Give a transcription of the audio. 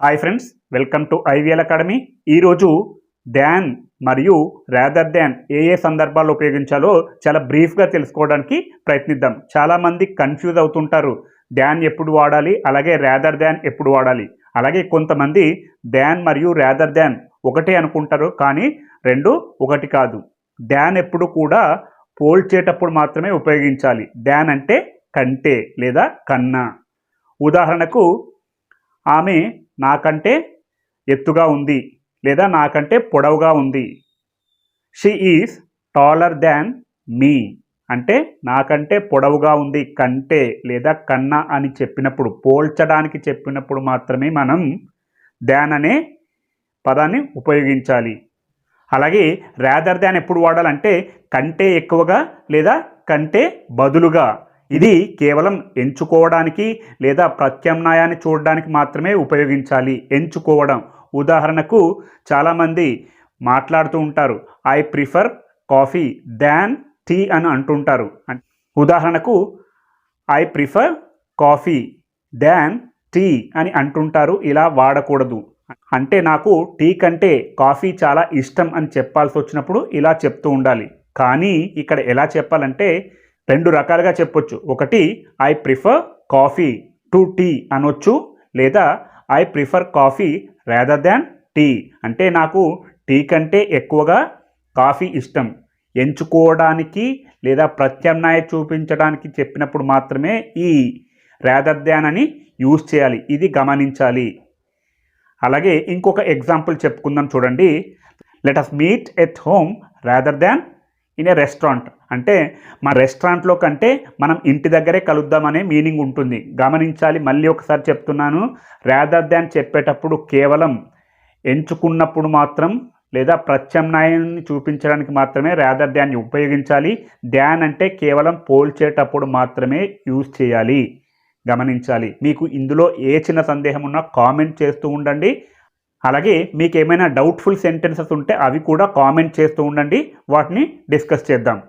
Hi friends welcome to IVL academy ఈరోజు than మరియు rather than ఏ ఏ సందర్భాల్లో ఉపయోగించాలో చాలా బ్రీఫ్గా తెలుసుకోవడానికి ప్రయత్నిద్దాం. చాలామంది కన్ఫ్యూజ్ అవుతుంటారు. డాన్ ఎప్పుడు వాడాలి? అలాగే రాదర్ దాన్ ఎప్పుడు వాడాలి? అలాగే కొంతమంది డాన్ మరియు రాదర్ దాన్ ఒకటే అనుకుంటారు కానీ రెండు ఒకటి కాదు. డాన్ ఎప్పుడు కూడా పోల్చేటప్పుడు మాత్రమే ఉపయోగించాలి. డాన్ అంటే కంటే లేదా కన్నా. ఉదాహరణకు ఆమె నాకంటే ఎత్తుగా ఉంది లేదా నాకంటే పొడవుగా ఉంది. She is taller than me అంటే నాకంటే పొడవుగా ఉంది కంటే లేదా కన్నా అని చెప్పినప్పుడు పోల్చడానికి చెప్పినప్పుడు మాత్రమే మనం దాన్ అనే పదాన్ని ఉపయోగించాలి. అలాగే రాదర్ దాన్ ఎప్పుడు వాడాలంటే కంటే ఎక్కువగా లేదా కంటే బదులుగా ఇది కేవలం ఎంచుకోవడానికి లేదా ప్రత్యామ్నాయాన్ని చూడడానికి మాత్రమే ఉపయోగించాలి. ఎంచుకోవడం. ఉదాహరణకు చాలామంది మాట్లాడుతూ ఉంటారు I prefer coffee than tea అని అంటుంటారు. ఉదాహరణకు I prefer coffee than tea అని అంటుంటారు. ఇలా వాడకూడదు. అంటే నాకు టీ కంటే కాఫీ చాలా ఇష్టం అని చెప్పాల్సి వచ్చినప్పుడు ఇలా చెప్తూ ఉండాలి. కానీ ఇక్కడ ఎలా చెప్పాలంటే రెండు రకాలుగా చెప్పొచ్చు. ఒకటి I prefer coffee to tea అనొచ్చు లేదా I prefer coffee rather than tea అంటే నాకు టీ కంటే ఎక్కువగా కాఫీ ఇష్టం. ఎంచుకోవడానికి లేదా ప్రత్యామ్నాయ చూపించడానికి చెప్పినప్పుడు మాత్రమే ఈ రేదర్ దాన్ అని యూజ్ చేయాలి. ఇది గమనించాలి. అలాగే ఇంకొక ఎగ్జాంపుల్ చెప్పుకుందాం చూడండి. Let us meet at home rather than in a restaurant అంటే మా రెస్టారెంట్లో కంటే మనం ఇంటి దగ్గరే కలుద్దామనే మీనింగ్ ఉంటుంది. గమనించాలి మళ్ళీ ఒకసారి చెప్తున్నాను. రాదర్ దాన్ చెప్పేటప్పుడు కేవలం ఎంచుకున్నప్పుడు మాత్రం లేదా ప్రత్యామ్నాయాన్ని చూపించడానికి మాత్రమే రాదర్ దాన్ని ఉపయోగించాలి. ధ్యాన్ అంటే కేవలం పోల్చేటప్పుడు మాత్రమే యూజ్ చేయాలి. గమనించాలి. మీకు ఇందులో ఏ చిన్న సందేహం ఉన్నా కామెంట్ చేస్తూ ఉండండి. అలాగే మీకు ఏమైనా డౌట్ఫుల్ సెంటెన్సెస్ ఉంటే అవి కూడా కామెంట్ చేస్తూ ఉండండి. వాటిని డిస్కస్ చేద్దాం.